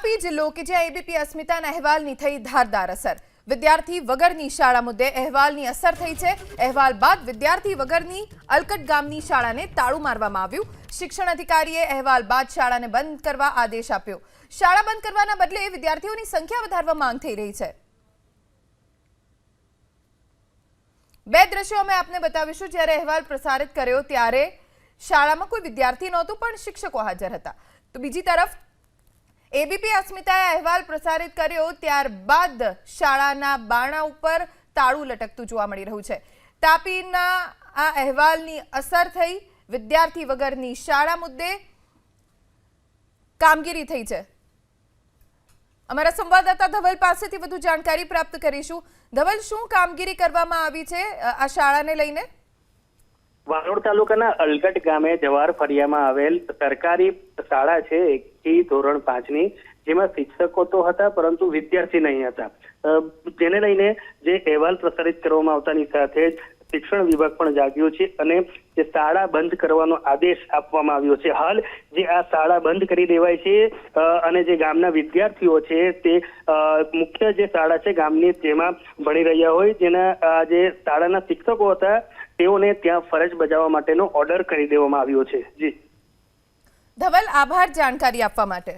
તાપી જિલ્લો કે જ્યાં એબીપી અસ્મિતાના અહેવાલની થઈ ધારદાર અસર. વિદ્યાર્થી વગરની શાળા મુદ્દે અહેવાલની અસર થઈ છે. અહેવાલ બાદ વિદ્યાર્થી વગરની અલકટ ગામની શાળાને તાળું મારવામાં આવ્યું. શિક્ષણ અધિકારીએ અહેવાલ બાદ શાળાને બંધ કરવા આદેશ આપ્યો. શાળા બંધ કરવાના બદલે વિદ્યાર્થીઓની સંખ્યા વધારવા માંગ થઈ રહી છે. બે દ્રશ્યો અમે આપને બતાવીશું. જ્યારે અહેવાલ પ્રસારિત કર્યો ત્યારે શાળામાં કોઈ વિદ્યાર્થી નહોતું, પણ શિક્ષકો હાજર હતા. તો બીજી તરફ એબીપી અસ્મિતાએ અહેવાલ પ્રસારિત કર્યો ત્યારબાદ શાળાના બારણા ઉપર તાળું લટકતું જોવા મળી રહ્યું છે. તાપીના આ અહેવાલની અસર થઈ વિદ્યાર્થી વગરની શાળા મુદ્દે કામગીરી થઈ છે. અમારા સંવાદદાતા ધવલ પાસેથી વધુ જાણકારી પ્રાપ્ત કરીશું. ધવલ, શું કામગીરી કરવામાં આવી છે આ શાળાને લઈને? વાલોડ તાલુકાના અલગટ ગામે જવાર ફરિયામાં આવેલ સરકારી શાળા છે એકથી ધોરણ પાંચની, જેમાં શિક્ષકો તો હતા, પરંતુ વિદ્યાર્થી નહીં હતા. તેને લઈને જે અહેવાલ પ્રસારિત કરવામાં આવતાની સાથે જ શિક્ષણ વિભાગ પણ જાગ્યો છે અને જે શાળા બંધ કરવાનો આદેશ આપવામાં આવ્યો છે. હાલ જે આ શાળા બંધ કરી દેવાય છે અને જે ગામના વિદ્યાર્થીઓ છે તે મુખ્ય જે શાળા છે ગામની તેમાં ભણી રહ્યા હોય, જેના જે શાળાના શિક્ષકો હતા, તેઓને ત્યાં ફરજ બજાવવા માટેનો ઓર્ડર કરી દેવામાં આવ્યો છે. જી. ધવલ આભાર જાણકારી આપવા માટે.